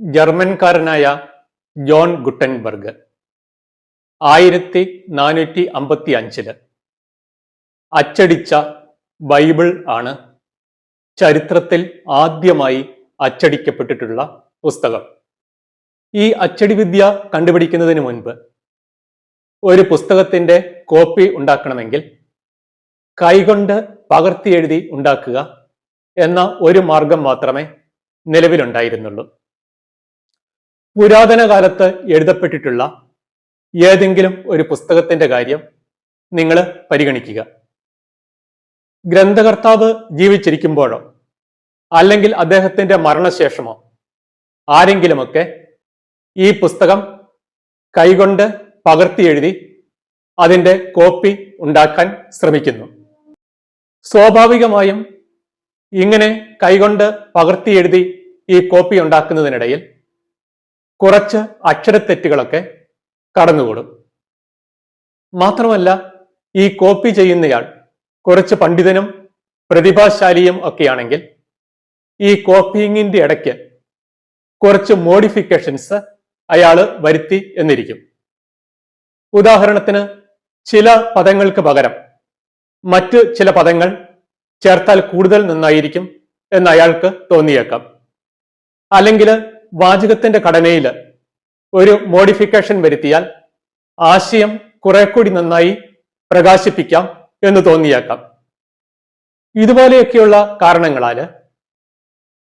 ജർമ്മൻകാരനായ John Gutenberg. ആയിരത്തി നാനൂറ്റി അമ്പത്തി അഞ്ചിൽ അച്ചടിച്ച ബൈബിൾ ആണ് ചരിത്രത്തിൽ ആദ്യമായി അച്ചടിക്കപ്പെട്ടിട്ടുള്ള പുസ്തകം. ഈ അച്ചടി വിദ്യ കണ്ടുപിടിക്കുന്നതിന് മുൻപ് ഒരു പുസ്തകത്തിന്റെ കോപ്പി ഉണ്ടാക്കണമെങ്കിൽ കൈകൊണ്ട് പകർത്തി എഴുതി ഉണ്ടാക്കുക എന്ന ഒരു മാർഗം മാത്രമേ നിലവിലുണ്ടായിരുന്നുള്ളൂ. പുരാതന കാലത്ത് എഴുതപ്പെട്ടിട്ടുള്ള ഏതെങ്കിലും ഒരു പുസ്തകത്തിന്റെ കാര്യം നിങ്ങൾ പരിഗണിക്കുക. ഗ്രന്ഥകർത്താവ് ജീവിച്ചിരിക്കുമ്പോഴോ അല്ലെങ്കിൽ അദ്ദേഹത്തിന്റെ മരണശേഷമോ ആരെങ്കിലുമൊക്കെ ഈ പുസ്തകം കൈകൊണ്ട് പകർത്തി എഴുതി അതിന്റെ കോപ്പി ഉണ്ടാക്കാൻ ശ്രമിക്കുന്നു. സ്വാഭാവികമായും ഇങ്ങനെ കൈകൊണ്ട് പകർത്തി എഴുതി ഈ കോപ്പി ഉണ്ടാക്കുന്നതിനിടയിൽ കുറച്ച് അക്ഷരത്തെറ്റുകളൊക്കെ കടന്നുകൂടും. മാത്രമല്ല ഈ കോപ്പി ചെയ്യുന്നയാൾ കുറച്ച് പണ്ഡിതനും പ്രതിഭാശാലിയും ഒക്കെയാണെങ്കിൽ ഈ കോപ്പിയിങ്ങിന്റെ ഇടയ്ക്ക് കുറച്ച് മോഡിഫിക്കേഷൻസ് അയാൾ വരുത്തി എന്നിരിക്കും. ഉദാഹരണത്തിന് ചില പദങ്ങൾക്ക് പകരം മറ്റ് ചില പദങ്ങൾ ചേർത്താൽ കൂടുതൽ നന്നായിരിക്കും എന്ന് അയാൾക്ക് തോന്നിയേക്കാം. അല്ലെങ്കിൽ വാചകത്തിന്റെ ഘടനയിൽ ഒരു മോഡിഫിക്കേഷൻ വരുത്തിയാൽ ആശയം കുറെ കൂടി നന്നായി പ്രകാശിപ്പിക്കാം എന്ന് തോന്നിയേക്കാം. ഇതുപോലെയൊക്കെയുള്ള കാരണങ്ങളാൽ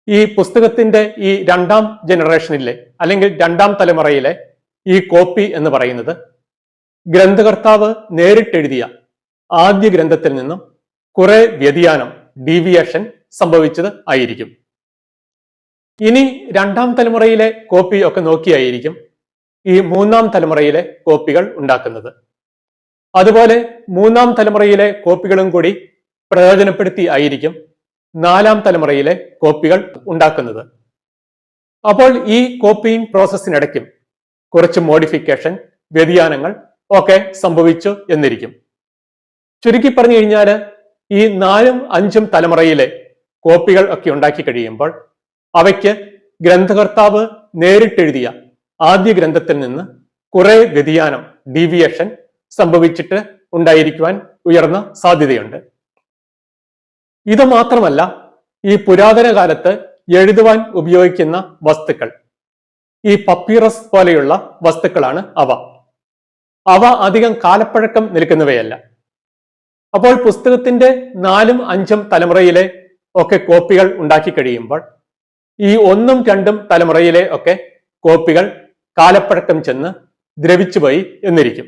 ഈ പുസ്തകത്തിന്റെ ഈ രണ്ടാം ജനറേഷനിലെ അല്ലെങ്കിൽ രണ്ടാം തലമുറയിലെ ഈ കോപ്പി എന്ന് പറയുന്നത് ഗ്രന്ഥകർത്താവ് നേരിട്ടെഴുതിയ ആദ്യ ഗ്രന്ഥത്തിൽ നിന്നും കുറെ വ്യതിയാനം ഡീവിയേഷൻ സംഭവിച്ചത് ആയിരിക്കും. ഇനി രണ്ടാം തലമുറയിലെ കോപ്പി ഒക്കെ നോക്കിയായിരിക്കും ഈ മൂന്നാം തലമുറയിലെ കോപ്പികൾ ഉണ്ടാക്കുന്നത്. അതുപോലെ മൂന്നാം തലമുറയിലെ കോപ്പികളും കൂടി പ്രയോജനപ്പെടുത്തി ആയിരിക്കും നാലാം തലമുറയിലെ കോപ്പികൾ ഉണ്ടാക്കുന്നത്. അപ്പോൾ ഈ കോപ്പിയിങ് പ്രോസസ്സിനിടയ്ക്കും കുറച്ച് മോഡിഫിക്കേഷൻ വ്യതിയാനങ്ങൾ ഒക്കെ സംഭവിച്ചു എന്നിരിക്കും. ചുരുക്കി പറഞ്ഞു കഴിഞ്ഞാൽ ഈ നാലും അഞ്ചും തലമുറയിലെ കോപ്പികൾ ഒക്കെ ഉണ്ടാക്കി കഴിയുമ്പോൾ അവയ്ക്ക് ഗ്രന്ഥകർത്താവ് നേരിട്ടെഴുതിയ ആദ്യ ഗ്രന്ഥത്തിൽ നിന്ന് കുറെ വ്യതിയാനം ഡീവിയേഷൻ സംഭവിച്ചിട്ട് ഉണ്ടായിരിക്കുവാൻ ഉയർന്ന സാധ്യതയുണ്ട്. ഇത് മാത്രമല്ല ഈ പുരാതന കാലത്ത് എഴുതുവാൻ ഉപയോഗിക്കുന്ന വസ്തുക്കൾ ഈ പപ്പീറസ് പോലെയുള്ള വസ്തുക്കളാണ് അവ. അവ അധികം കാലപ്പഴക്കം നിൽക്കുന്നവയല്ല. അപ്പോൾ പുസ്തകത്തിന്റെ നാലും അഞ്ചും തലമുറയിലെ ഒക്കെ കോപ്പികൾ ഉണ്ടാക്കി കഴിയുമ്പോൾ ഈ ഒന്നും രണ്ടും തലമുറയിലെ ഒക്കെ കോപ്പികൾ കാലപ്പഴക്കം ചെന്ന് ദ്രവിച്ചുപോയി എന്നിരിക്കും.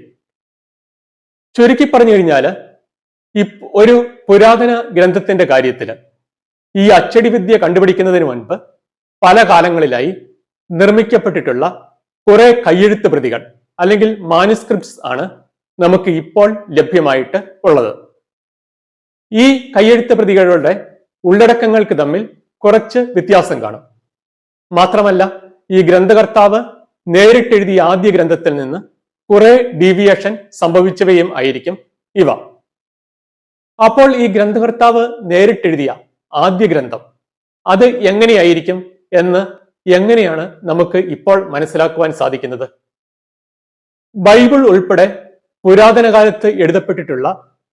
ചുരുക്കി പറഞ്ഞു കഴിഞ്ഞാൽ ഈ ഒരു പുരാതന ഗ്രന്ഥത്തിന്റെ കാര്യത്തിൽ ഈ അച്ചടി വിദ്യ കണ്ടുപിടിക്കുന്നതിന് മുൻപ് പല കാലങ്ങളിലായി നിർമ്മിക്കപ്പെട്ടിട്ടുള്ള കുറെ കയ്യെഴുത്ത് പ്രതികൾ അല്ലെങ്കിൽ മാനുസ്ക്രിപ്റ്റ്സ് ആണ് നമുക്ക് ഇപ്പോൾ ലഭ്യമായിട്ട് ഉള്ളത്. ഈ കയ്യെഴുത്ത് പ്രതികളുടെ ഉള്ളടക്കങ്ങൾക്ക് തമ്മിൽ കുറച്ച് വ്യത്യാസം കാണും. മാത്രമല്ല ഈ ഗ്രന്ഥകർത്താവ് നേരിട്ടെഴുതിയ ആദ്യ ഗ്രന്ഥത്തിൽ നിന്ന് കുറെ ഡീവിയേഷൻ സംഭവിച്ചവയും ആയിരിക്കും ഇവ. അപ്പോൾ ഈ ഗ്രന്ഥകർത്താവ് നേരിട്ടെഴുതിയ ആദ്യ ഗ്രന്ഥം അത് എങ്ങനെയായിരിക്കും എന്ന് എങ്ങനെയാണ് നമുക്ക് ഇപ്പോൾ മനസ്സിലാക്കുവാൻ സാധിക്കുന്നത്? ബൈബിൾ ഉൾപ്പെടെ പുരാതന കാലത്ത് എഴുതപ്പെട്ടിട്ടുള്ള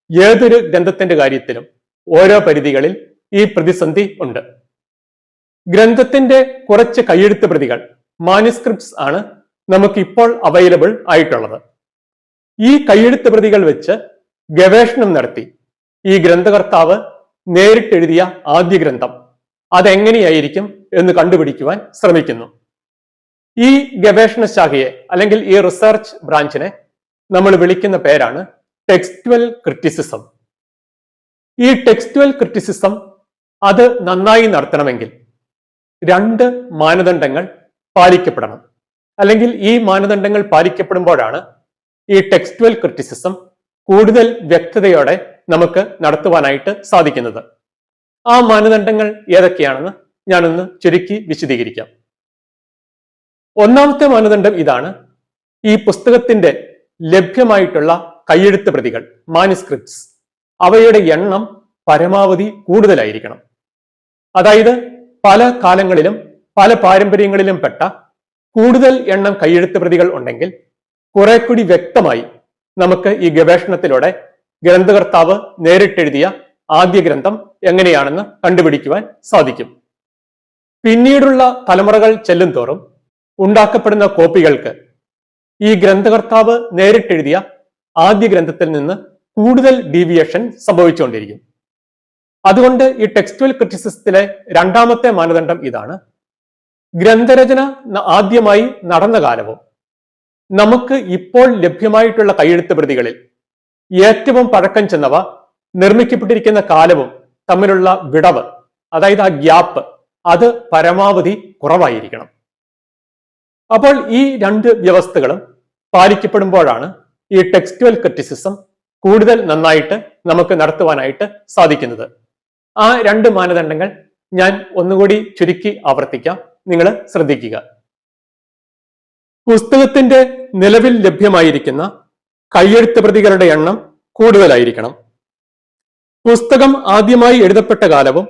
ഏതൊരു ഗ്രന്ഥത്തിന്റെ കാര്യത്തിലും ഓരോ പരിധികളിൽ ഈ പ്രതിസന്ധി ഉണ്ട്. ഗ്രന്ഥത്തിന്റെ കുറച്ച് കയ്യെഴുത്ത് പ്രതികൾ മാനുസ്ക്രിപ്റ്റ്സ് ആണ് നമുക്ക് ഇപ്പോൾ അവൈലബിൾ ആയിട്ടുള്ളത്. ഈ കയ്യെഴുത്ത് പ്രതികൾ വെച്ച് ഗവേഷണം നടത്തി. ഈ ഗ്രന്ഥകർത്താവ് നേരിട്ടെഴുതിയ ആദ്യ ഗ്രന്ഥം അതെങ്ങനെയായിരിക്കും എന്ന് കണ്ടുപിടിക്കുവാൻ ശ്രമിക്കുന്നു. ഈ ഗവേഷണ ശാഖയെ അല്ലെങ്കിൽ ഈ റിസർച്ച് ബ്രാഞ്ചിനെ നമ്മൾ വിളിക്കുന്ന പേരാണ് ടെക്സ്റ്റുവൽ ക്രിറ്റിസിസം ഈ ടെക്സ്റ്റുവൽ ക്രിറ്റിസിസം അത് നന്നായി നടത്തണമെങ്കിൽ രണ്ട് മാനദണ്ഡങ്ങൾ പാലിക്കപ്പെടണം. അല്ലെങ്കിൽ ഈ മാനദണ്ഡങ്ങൾ പാലിക്കപ്പെടുമ്പോഴാണ് ഈ ടെക്സ്റ്റുവൽ ക്രിറ്റിസിസം കൂടുതൽ വ്യക്തതയോടെ നമുക്ക് നടത്തുവാനായിട്ട് സാധിക്കുന്നത്. ആ മാനദണ്ഡങ്ങൾ ഏതൊക്കെയാണെന്ന് ഞാനൊന്ന് ചുരുക്കി വിശദീകരിക്കാം. ഒന്നാമത്തെ മാനദണ്ഡം ഇതാണ് ഈ പുസ്തകത്തിന്റെ ലഭ്യമായിട്ടുള്ള കയ്യെഴുത്ത് പ്രതികൾ മാനുസ്ക്രിപ്റ്റ്സ് അവയുടെ എണ്ണം പരമാവധി കൂടുതലായിരിക്കണം. അതായത് പല കാലങ്ങളിലും പല പാരമ്പര്യങ്ങളിലും പെട്ട കൂടുതൽ എണ്ണം കൈയെഴുത്ത് പ്രതികൾ ഉണ്ടെങ്കിൽ കുറെ കൂടി വ്യക്തമായി നമുക്ക് ഈ ഗവേഷണത്തിലൂടെ ഗ്രന്ഥകർത്താവ് നേരിട്ടെഴുതിയ ആദ്യ ഗ്രന്ഥം എങ്ങനെയാണെന്ന് കണ്ടുപിടിക്കുവാൻ സാധിക്കും. പിന്നീടുള്ള തലമുറകൾ ചെല്ലും തോറും ഉണ്ടാക്കപ്പെടുന്ന കോപ്പികൾക്ക് ഈ ഗ്രന്ഥകർത്താവ് നേരിട്ടെഴുതിയ ആദ്യ ഗ്രന്ഥത്തിൽ നിന്ന് കൂടുതൽ ഡീവിയേഷൻ സംഭവിച്ചുകൊണ്ടിരിക്കും. അതുകൊണ്ട് ഈ ടെക്സ്റ്റുവൽ ക്രിറ്റിസിസത്തിലെ രണ്ടാമത്തെ മാനദണ്ഡം ഇതാണ്. ഗ്രന്ഥരചന ആദ്യമായി നടന്ന കാലവും നമുക്ക് ഇപ്പോൾ ലഭ്യമായിട്ടുള്ള കൈയെഴുത്ത് പ്രതികളിൽ ഏറ്റവും പഴക്കം ചെന്നവ നിർമ്മിക്കപ്പെട്ടിരിക്കുന്ന കാലവും തമ്മിലുള്ള വിടവ് അതായത് ആ ഗ്യാപ്പ് അത് പരമാവധി കുറവായിരിക്കണം. അപ്പോൾ ഈ രണ്ട് വ്യവസ്ഥകളും പാലിക്കപ്പെടുമ്പോഴാണ് ഈ ടെക്സ്റ്റുവൽ ക്രിറ്റിസിസം കൂടുതൽ നന്നായിട്ട് നമുക്ക് നടത്തുവാനായിട്ട് സാധിക്കുന്നത്. ആ രണ്ട് മാനദണ്ഡങ്ങൾ ഞാൻ ഒന്നുകൂടി ചുരുക്കി ആവർത്തിക്കാം. നിങ്ങൾ ശ്രദ്ധിക്കുക. പുസ്തകത്തിന്റെ നിലവിൽ ലഭ്യമായിരിക്കുന്ന കയ്യെഴുത്ത് പ്രതികളുടെ എണ്ണം കൂടുതലായിരിക്കണം. പുസ്തകം ആദ്യമായി എഴുതപ്പെട്ട കാലവും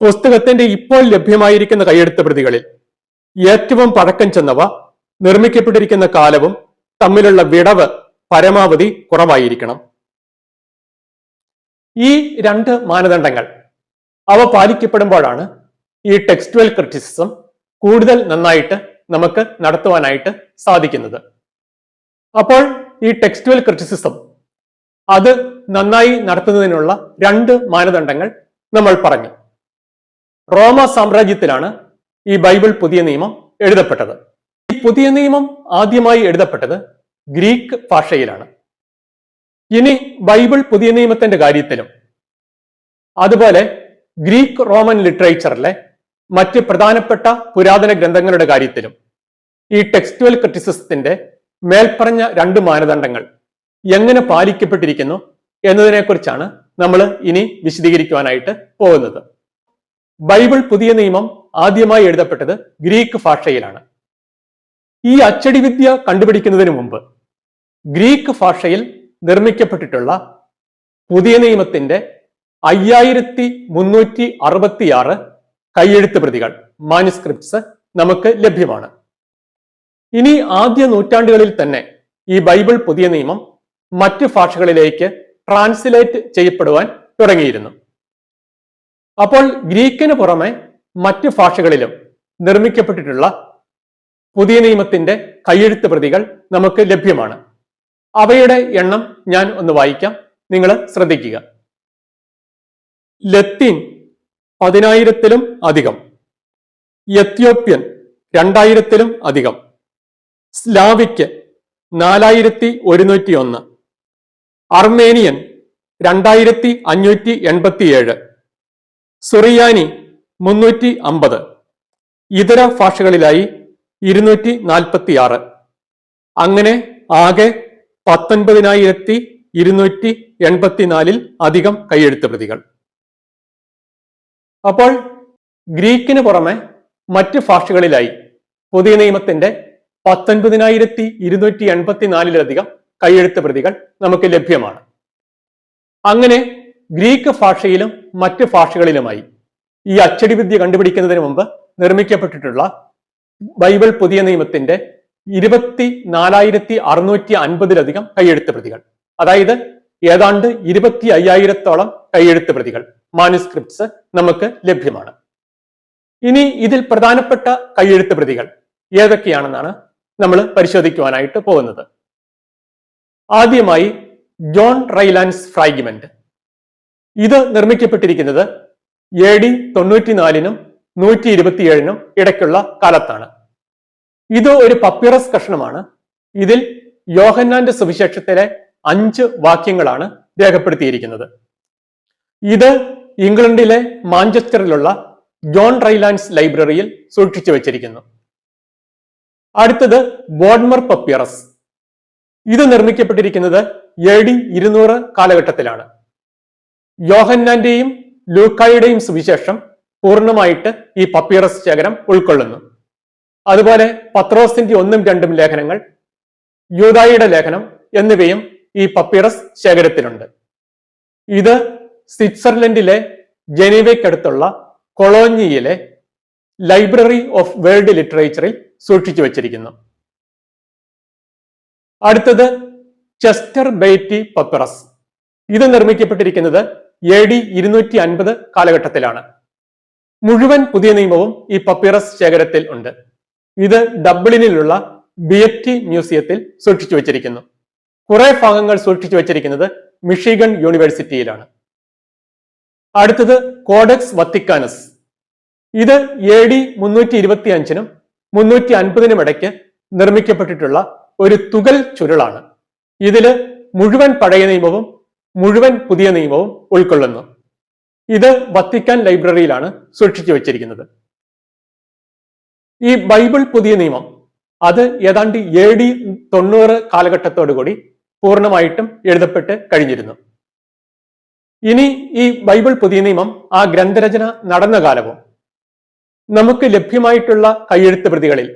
പുസ്തകത്തിന്റെ ഇപ്പോൾ ലഭ്യമായിരിക്കുന്ന കയ്യെഴുത്ത് പ്രതികളിൽ ഏറ്റവും പഴക്കം ചെന്നവ നിർമ്മിക്കപ്പെട്ടിരിക്കുന്ന കാലവും തമ്മിലുള്ള വിടവ് പരമാവധി കുറവായിരിക്കണം. ഈ രണ്ട് മാനദണ്ഡങ്ങൾ അവ പാലിക്കപ്പെടുമ്പോഴാണ് ഈ ടെക്സ്റ്റുവൽ ക്രിറ്റിസിസം കൂടുതൽ നന്നായിട്ട് നമുക്ക് നടത്തുവാനായിട്ട് സാധിക്കുന്നത്. അപ്പോൾ ഈ ടെക്സ്റ്റുവൽ ക്രിറ്റിസിസം അത് നന്നായി നടത്തുന്നതിനുള്ള രണ്ട് മാനദണ്ഡങ്ങൾ നമ്മൾ പറഞ്ഞു. റോമ സാമ്രാജ്യത്തിലാണ് ഈ ബൈബിൾ പുതിയ നിയമം എഴുതപ്പെട്ടത്. ഈ പുതിയ നിയമം ആദ്യമായി എഴുതപ്പെട്ടത് ഗ്രീക്ക് ഭാഷയിലാണ്. ഇനി ബൈബിൾ പുതിയ നിയമത്തിന്റെ കാര്യത്തിലും അതുപോലെ ഗ്രീക്ക് റോമൻ ലിറ്ററേച്ചറിലെ മറ്റ് പ്രധാനപ്പെട്ട പുരാതന ഗ്രന്ഥങ്ങളുടെ കാര്യത്തിലും ഈ ടെക്സ്റ്റുവൽ ക്രിറ്റിസിസത്തിന്റെ മേൽപ്പറഞ്ഞ രണ്ട് മാനദണ്ഡങ്ങൾ എങ്ങനെ പാലിക്കപ്പെട്ടിരിക്കുന്നു എന്നതിനെക്കുറിച്ചാണ് നമ്മൾ ഇനി വിശദീകരിക്കുവാനായിട്ട് പോകുന്നത്. ബൈബിൾ പുതിയ നിയമം ആദ്യമായി എഴുതപ്പെട്ടത് ഗ്രീക്ക് ഭാഷയിലാണ്. ഈ അച്ചടി വിദ്യ കണ്ടുപിടിക്കുന്നതിന് മുമ്പ് ഗ്രീക്ക് ഭാഷയിൽ നിർമ്മിക്കപ്പെട്ടിട്ടുള്ള പുതിയ നിയമത്തിന്റെ അയ്യായിരത്തി മുന്നൂറ്റി അറുപത്തിയാറ് കൈയെഴുത്ത് പ്രതികൾ. മാനുസ്ക്രിപ്റ്റ്സ് നമുക്ക് ലഭ്യമാണ്. ഇനി ആദ്യ നൂറ്റാണ്ടുകളിൽ തന്നെ ഈ ബൈബിൾ പുതിയ നിയമം മറ്റ് ഭാഷകളിലേക്ക് ട്രാൻസ്ലേറ്റ് ചെയ്യപ്പെടുവാൻ തുടങ്ങിയിരുന്നു. അപ്പോൾ ഗ്രീക്കിന് പുറമെ മറ്റ് ഭാഷകളിലും നിർമ്മിക്കപ്പെട്ടിട്ടുള്ള പുതിയ നിയമത്തിന്റെ കൈയെഴുത്ത് പ്രതികൾ നമുക്ക് ലഭ്യമാണ്. അവയുടെ എണ്ണം ഞാൻ ഒന്ന് വായിക്കാം. നിങ്ങൾ ശ്രദ്ധിക്കുക. ലത്തീൻ പതിനായിരത്തിലും അധികം. എത്യോപ്യൻ രണ്ടായിരത്തിലും അധികം. സ്ലാവിക്ക് നാലായിരത്തി ഒരുന്നൂറ്റി ഒന്ന് അർമേനിയൻ രണ്ടായിരത്തി അഞ്ഞൂറ്റി എൺപത്തിയേഴ് സുറിയാനി മുന്നൂറ്റി അമ്പത് ഇതര ഭാഷകളിലായി ഇരുന്നൂറ്റി നാൽപ്പത്തിയാറ് അങ്ങനെ ആകെ പത്തൊൻപതിനായിരത്തി ഇരുന്നൂറ്റി എൺപത്തിനാലിൽ അധികം കൈയെഴുത്ത് പ്രതികൾ. അപ്പോൾ ഗ്രീക്കിന് പുറമെ മറ്റ് ഭാഷകളിലായി പുതിയ നിയമത്തിന്റെ പത്തൊൻപതിനായിരത്തി ഇരുന്നൂറ്റി എൺപത്തിനാലിലധികം കൈയെഴുത്ത് പ്രതികൾ നമുക്ക് ലഭ്യമാണ്. അങ്ങനെ ഗ്രീക്ക് ഭാഷയിലും മറ്റ് ഭാഷകളിലുമായി ഈ അച്ചടി വിദ്യ കണ്ടുപിടിക്കുന്നതിന് മുമ്പ് നിർമ്മിക്കപ്പെട്ടിട്ടുള്ള ബൈബിൾ പുതിയ നിയമത്തിന്റെ ഇരുപത്തി നാലായിരത്തി അറുന്നൂറ്റി അൻപതിലധികം കൈയെഴുത്ത് പ്രതികൾ. അതായത് ഏതാണ്ട് ഇരുപത്തി അയ്യായിരത്തോളം കൈയെഴുത്ത് പ്രതികൾ. മാനുസ്ക്രിപ്റ്റ്സ് നമുക്ക് ലഭ്യമാണ്. ഇനി ഇതിൽ പ്രധാനപ്പെട്ട കൈയെഴുത്ത് പ്രതികൾ ഏതൊക്കെയാണെന്നാണ് നമ്മൾ പരിശോധിക്കുവാനായിട്ട് പോകുന്നത്. ആദ്യമായി ജോൺ റൈലാൻസ് ഫ്രാഗ്മെന്റ്. ഇത് നിർമ്മിക്കപ്പെട്ടിരിക്കുന്നത് എ ഡി തൊണ്ണൂറ്റിനാലിനും നൂറ്റി ഇരുപത്തിയേഴിനും ഇടയ്ക്കുള്ള കാലത്താണ്. ഇത് ഒരു പപ്പിറസ് കഷ്ണമാണ്. ഇതിൽ യോഹന്നാന്റെ സുവിശേഷത്തിലെ അഞ്ച് വാക്യങ്ങളാണ് രേഖപ്പെടുത്തിയിരിക്കുന്നത്. ഇത് ഇംഗ്ലണ്ടിലെ മാഞ്ചസ്റ്ററിലുള്ള ജോൺ റൈലാൻഡ്സ് ലൈബ്രറിയിൽ സൂക്ഷിച്ചു വച്ചിരിക്കുന്നു. അടുത്തത് ബോഡ്മർ പപ്പിയറസ് ഇത് നിർമ്മിക്കപ്പെട്ടിരിക്കുന്നത് എ ഡി ഇരുന്നൂറ് കാലഘട്ടത്തിലാണ്. യോഹന്നാന്റെയും ലൂക്കായുടെയും സുവിശേഷം പൂർണമായിട്ട് ഈ പപ്പിയറസ് ശേഖരം ഉൾക്കൊള്ളുന്നു. അതുപോലെ പത്രോസിന്റെ ഒന്നും രണ്ടും ലേഖനങ്ങൾ യൂതായിയുടെ ലേഖനം എന്നിവയും ഈ പപ്പിറസ് ശേഖരത്തിലുണ്ട്. ഇത് സ്വിറ്റ്സർലൻഡിലെ ജനീവയ്ക്കടുത്തുള്ള കൊളോഞ്ഞിയിലെ ലൈബ്രറി ഓഫ് വേൾഡ് ലിറ്ററേച്ചറിൽ സൂക്ഷിച്ചു വച്ചിരിക്കുന്നു. അടുത്തത് ചെസ്റ്റർ ബെയ്റ്റി പപ്പിറസ്. ഇത് നിർമ്മിക്കപ്പെട്ടിരിക്കുന്നത് എ ഡി ഇരുന്നൂറ്റി അൻപത് കാലഘട്ടത്തിലാണ്. മുഴുവൻ പുതിയ നിയമവും ഈ പപ്പിറസ് ശേഖരത്തിൽ ഉണ്ട്. ഇത് ഡബ്ലിനിലുള്ള ബിയറ്റി മ്യൂസിയത്തിൽ സൂക്ഷിച്ചു വച്ചിരിക്കുന്നു. കുറെ ഭാഗങ്ങൾ സൂക്ഷിച്ചു വെച്ചിരിക്കുന്നത് മിഷിഗൺ യൂണിവേഴ്സിറ്റിയിലാണ്. അടുത്തത് കോഡക്സ് വത്തിക്കാനസ്. ഇത് എ ഡി മുന്നൂറ്റി ഇരുപത്തി അഞ്ചിനും മുന്നൂറ്റി അൻപതിനും ഇടയ്ക്ക് നിർമ്മിക്കപ്പെട്ടിട്ടുള്ള ഒരു തുകൽ ചുരുളാണ്. ഇതിൽ മുഴുവൻ പഴയ നിയമവും മുഴുവൻ പുതിയ നിയമവും ഉൾക്കൊള്ളുന്നു. ഇത് വത്തിക്കാൻ ലൈബ്രറിയിലാണ് സൂക്ഷിച്ചു വെച്ചിരിക്കുന്നത്. ഈ ബൈബിൾ പുതിയ നിയമം അത് ഏതാണ്ട് എ ഡി തൊണ്ണൂറ് കാലഘട്ടത്തോടുകൂടി പൂർണമായിട്ടും എഴുതപ്പെട്ട് കഴിഞ്ഞിരുന്നു. ഇനി ഈ ബൈബിൾ പുതിയ നിയമം ആ ഗ്രന്ഥരചന നടന്ന കാലവും നമുക്ക് ലഭ്യമായിട്ടുള്ള കയ്യെഴുത്ത് പ്രതികളിൽ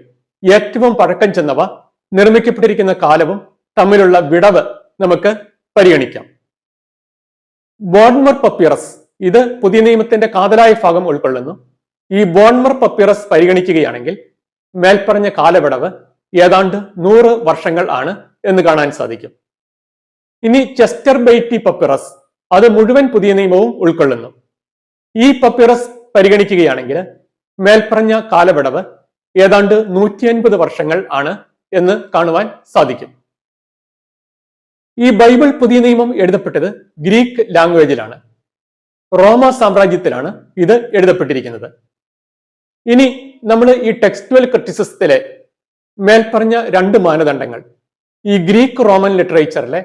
ഏറ്റവും പഴക്കം ചെന്നവ നിർമ്മിക്കപ്പെട്ടിരിക്കുന്ന കാലവും തമ്മിലുള്ള വിടവ് നമുക്ക് പരിഗണിക്കാം. ബോൺമർ പപ്പിറസ് ഇത് പുതിയ നിയമത്തിന്റെ കാതലായ ഭാഗം ഉൾക്കൊള്ളുന്നു. ഈ ബോൺമർ പപ്പിറസ് പരിഗണിക്കുകയാണെങ്കിൽ മേൽപ്പറഞ്ഞ കാലവിടവ് ഏതാണ്ട് നൂറ് വർഷങ്ങൾ ആണ് എന്ന് കാണാൻ സാധിക്കും. ഇനി ചെസ്റ്റർ ബെയ്റ്റി പപ്പിറസ് അത് മുഴുവൻ പുതിയ നിയമവും ഉൾക്കൊള്ളുന്നു. ഈ പപ്പിറസ് പരിഗണിക്കുകയാണെങ്കിൽ മേൽപ്പറഞ്ഞ കാലവിടവ് ഏതാണ്ട് നൂറ്റി അൻപത് വർഷങ്ങൾ ആണ് എന്ന് കാണുവാൻ സാധിക്കും. ഈ ബൈബിൾ പുതിയ നിയമം എഴുതപ്പെട്ടത് ഗ്രീക്ക് ലാംഗ്വേജിലാണ്. റോമ സാമ്രാജ്യത്തിലാണ് ഇത് എഴുതപ്പെട്ടിരിക്കുന്നത്. ഇനി നമ്മൾ ഈ ടെക്സ്റ്റുവൽ ക്രിറ്റിസിസത്തിലെ മേൽപ്പറഞ്ഞ രണ്ട് മാനദണ്ഡങ്ങൾ ഈ ഗ്രീക്ക് റോമൻ ലിറ്ററേച്ചറിലെ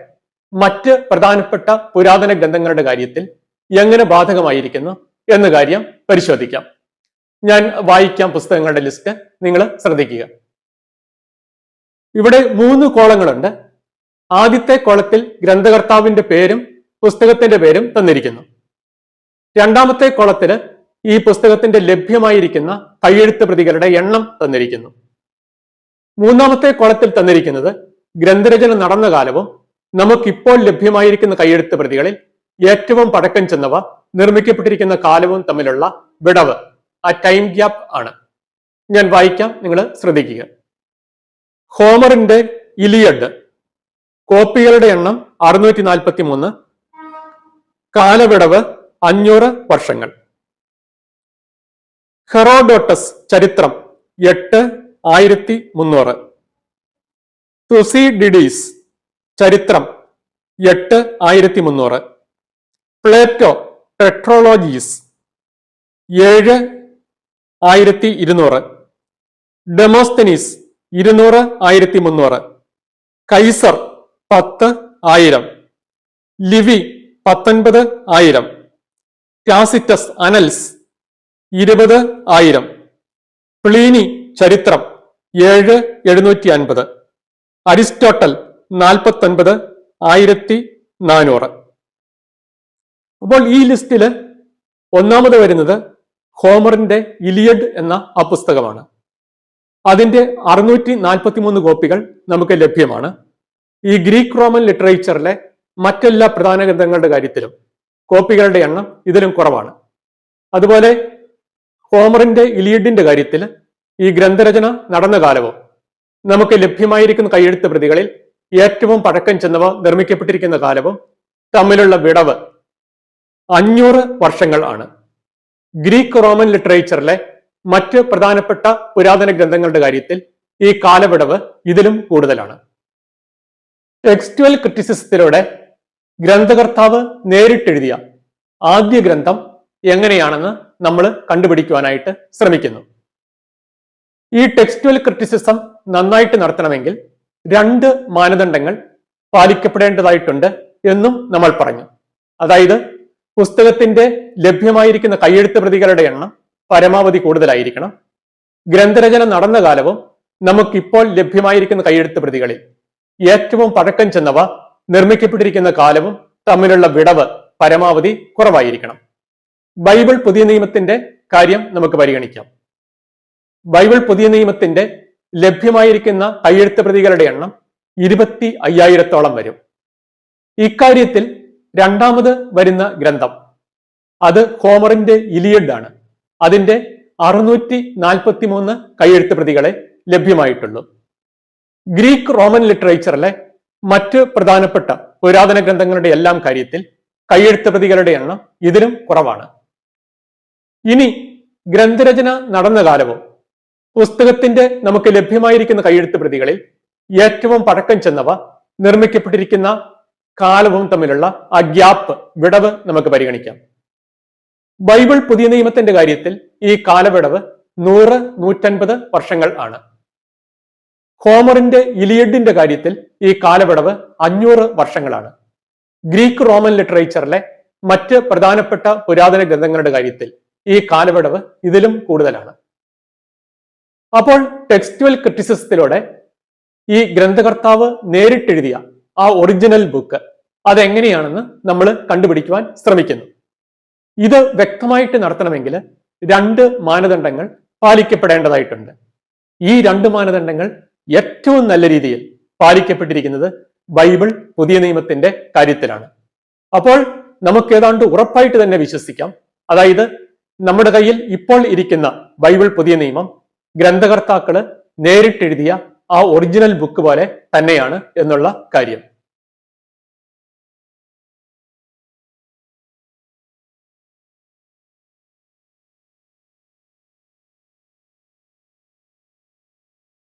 മറ്റ് പ്രധാനപ്പെട്ട പുരാതന ഗ്രന്ഥങ്ങളുടെ കാര്യത്തിൽ എങ്ങനെ ബാധകമായിരിക്കുന്നു എന്ന കാര്യം പരിശോധിക്കാം. ഞാൻ വായിക്കാം പുസ്തകങ്ങളുടെ ലിസ്റ്റ്. നിങ്ങൾ ശ്രദ്ധിക്കുക. ഇവിടെ മൂന്ന് കോളങ്ങളുണ്ട്. ആദ്യത്തെ കോളത്തിൽ ഗ്രന്ഥകർത്താവിന്റെ പേരും പുസ്തകത്തിന്റെ പേരും തന്നിരിക്കുന്നു. രണ്ടാമത്തെ കോളത്തിൽ ഈ പുസ്തകത്തിന്റെ ലഭ്യമായിരിക്കുന്ന കയ്യെഴുത്ത് പ്രതികളുടെ എണ്ണം തന്നിരിക്കുന്നു. മൂന്നാമത്തെ കോളത്തിൽ തന്നിരിക്കുന്നത് ഗ്രന്ഥരചന നടന്ന കാലവും നമുക്കിപ്പോൾ ലഭ്യമായിരിക്കുന്ന കയ്യെഴുത്ത് പ്രതികളിൽ ഏറ്റവും പഴക്കം ചെന്നവ നിർമ്മിക്കപ്പെട്ടിരിക്കുന്ന കാലവും തമ്മിലുള്ള വിടവ് ആ ടൈം ഗ്യാപ്പ് ആണ്. ഞാൻ വായിക്കാം നിങ്ങൾ ശ്രദ്ധിക്കുക. ഹോമറിന്റെ ഇലിയഡ് കോപ്പികളുടെ എണ്ണം അറുന്നൂറ്റി നാൽപ്പത്തി മൂന്ന് കാലവിടവ് അഞ്ഞൂറ് വർഷങ്ങൾ. ഹെറോഡോട്ടസ് ചരിത്രം എട്ട് ആയിരത്തി മുന്നൂറ് തുസിഡിഡീസ് ചരിത്രം. എട്ട് ആയിരത്തി മുന്നൂറ് പ്ലേറ്റോ ടെട്രോളോജീസ്. ഏഴ് ആയിരത്തി ഇരുന്നൂറ് ഡെമോസ്തനീസ് ഇരുന്നൂറ് ആയിരത്തി മുന്നൂറ് കൈസർ പത്ത് ആയിരം. ലിവി പത്തൊൻപത് ആയിരം. ടാസിറ്റസ് അനൽസ് ഇരുപത് ആയിരം. പ്ലീനി ചരിത്രം ഏഴ് എഴുന്നൂറ്റി അൻപത് അരിസ്റ്റോട്ടൽ നാൽപ്പത്തൊൻപത് ആയിരത്തി നാനൂറ്. അപ്പോൾ ഈ ലിസ്റ്റിൽ ഒന്നാമത് വരുന്നത് ഹോമറിന്റെ ഇലിയഡ് എന്ന ആ പുസ്തകമാണ്. അതിന്റെ അറുന്നൂറ്റി നാൽപ്പത്തി മൂന്ന് കോപ്പികൾ നമുക്ക് ലഭ്യമാണ്. ഈ ഗ്രീക്ക് റോമൻ ലിറ്ററേച്ചറിലെ മറ്റെല്ലാ പ്രധാന ഗ്രന്ഥങ്ങളുടെ കാര്യത്തിലും കോപ്പികളുടെ എണ്ണം ഇതിലും കുറവാണ്. അതുപോലെ ഹോമറിന്റെ ഇലിയഡിന്റെ കാര്യത്തിൽ ഈ ഗ്രന്ഥരചന നടന്ന കാലവും നമുക്ക് ലഭ്യമായിരിക്കുന്ന കയ്യെഴുത്ത് പ്രതികളിൽ ഏറ്റവും പഴക്കം ചെന്നവ നിർമ്മിക്കപ്പെട്ടിരിക്കുന്ന കാലവും തമ്മിലുള്ള വിടവ് അഞ്ഞൂറ് വർഷങ്ങൾ ആണ്. ഗ്രീക്ക് റോമൻ ലിറ്ററേച്ചറിലെ മറ്റ് പ്രധാനപ്പെട്ട പുരാതന ഗ്രന്ഥങ്ങളുടെ കാര്യത്തിൽ ഈ കാലവിടവ് ഇതിലും കൂടുതലാണ്. ടെക്സ്റ്റുവൽ ക്രിറ്റിസിസത്തിലൂടെ ഗ്രന്ഥകർത്താവ് നേരിട്ടെഴുതിയ ആദ്യ ഗ്രന്ഥം എങ്ങനെയാണെന്ന് നമ്മൾ കണ്ടുപിടിക്കുവാനായിട്ട് ശ്രമിക്കുന്നു. ഈ ടെക്സ്റ്റുവൽ ക്രിറ്റിസിസം നന്നായിട്ട് നടത്തണമെങ്കിൽ രണ്ട് മാനദണ്ഡങ്ങൾ പാലിക്കപ്പെടേണ്ടതായിട്ടുണ്ട് എന്നും നമ്മൾ പറഞ്ഞു. അതായത് പുസ്തകത്തിന്റെ ലഭ്യമായിരിക്കുന്ന കയ്യെഴുത്ത് പ്രതികളുടെ എണ്ണം പരമാവധി കൂടുതലായിരിക്കണം. ഗ്രന്ഥരചന നടന്ന കാലവും നമുക്കിപ്പോൾ ലഭ്യമായിരിക്കുന്ന കയ്യെഴുത്ത് പ്രതികളിൽ ഏറ്റവും പഴക്കം ചെന്നവ നിർമ്മിക്കപ്പെട്ടിരിക്കുന്ന കാലവും തമ്മിലുള്ള വിടവ് പരമാവധി കുറവായിരിക്കണം. ബൈബിൾ പുതിയ നിയമത്തിന്റെ കാര്യം നമുക്ക് പരിഗണിക്കാം. ബൈബിൾ പുതിയ നിയമത്തിന്റെ ലഭ്യമായിരിക്കുന്ന കയ്യെഴുത്ത് പ്രതികളുടെ എണ്ണം ഇരുപത്തി അയ്യായിരത്തോളം വരും. ഇക്കാര്യത്തിൽ രണ്ടാമത് വരുന്ന ഗ്രന്ഥം അത് ഹോമറിന്റെ ഇലിയഡ് ആണ്. അതിന്റെ അറുന്നൂറ്റി നാൽപ്പത്തി മൂന്ന് കൈയെഴുത്ത് പ്രതികളെ ലഭ്യമായിട്ടുള്ളൂ. ഗ്രീക്ക് റോമൻ ലിറ്ററേച്ചറിലെ മറ്റ് പ്രധാനപ്പെട്ട പുരാതന ഗ്രന്ഥങ്ങളുടെ എല്ലാം കാര്യത്തിൽ കൈയെഴുത്ത് പ്രതികളുടെ എണ്ണം ഇതിലും കുറവാണ്. ഇനി ഗ്രന്ഥരചന നടന്ന കാലവും പുസ്തകത്തിന്റെ നമുക്ക് ലഭ്യമായിരിക്കുന്ന കൈയെഴുത്ത് പ്രതികളിൽ ഏറ്റവും പഴക്കം ചെന്നവ നിർമ്മിക്കപ്പെട്ടിരിക്കുന്ന കാലവും തമ്മിലുള്ള ആ ഗ്യാപ്പ് വിടവ് നമുക്ക് പരിഗണിക്കാം. ബൈബിൾ പുതിയ നിയമത്തിന്റെ കാര്യത്തിൽ ഈ കാലവിടവ് നൂറ് നൂറ്റൻപത് വർഷങ്ങൾ ആണ്. ഹോമറിന്റെ ഇലിയഡിന്റെ കാര്യത്തിൽ ഈ കാലവിടവ് അഞ്ഞൂറ് വർഷങ്ങളാണ്. ഗ്രീക്ക് റോമൻ ലിറ്ററേച്ചറിലെ മറ്റ് പ്രധാനപ്പെട്ട പുരാതന ഗ്രന്ഥങ്ങളുടെ കാര്യത്തിൽ ഈ കാലവിടവ് ഇതിലും കൂടുതലാണ്. അപ്പോൾ ടെക്സ്റ്റുവൽ ക്രിറ്റിസിസത്തിലൂടെ ഈ ഗ്രന്ഥകർത്താവ് നേരിട്ടെഴുതിയ ആ ഒറിജിനൽ ബുക്ക് അതെങ്ങനെയാണെന്ന് നമ്മൾ കണ്ടുപിടിക്കുവാൻ ശ്രമിക്കുന്നു. ഇത് വ്യക്തമായിട്ട് നടത്തണമെങ്കിൽ രണ്ട് മാനദണ്ഡങ്ങൾ പാലിക്കപ്പെടേണ്ടതായിട്ടുണ്ട്. ഈ രണ്ട് മാനദണ്ഡങ്ങൾ ഏറ്റവും നല്ല രീതിയിൽ പാലിക്കപ്പെട്ടിരിക്കുന്നത് ബൈബിൾ പുതിയ നിയമത്തിന്റെ കാര്യത്തിലാണ്. അപ്പോൾ നമുക്ക് ഏതാണ്ട് ഉറപ്പായിട്ട് തന്നെ വിശ്വസിക്കാം. അതായത് നമ്മുടെ കയ്യിൽ ഇപ്പോൾ ഇരിക്കുന്ന ബൈബിൾ പുതിയ നിയമം ഗ്രന്ഥകർത്താക്കൾ നേരിട്ടെഴുതിയ ആ ഒറിജിനൽ ബുക്ക് പോലെ തന്നെയാണ് എന്നുള്ള കാര്യം.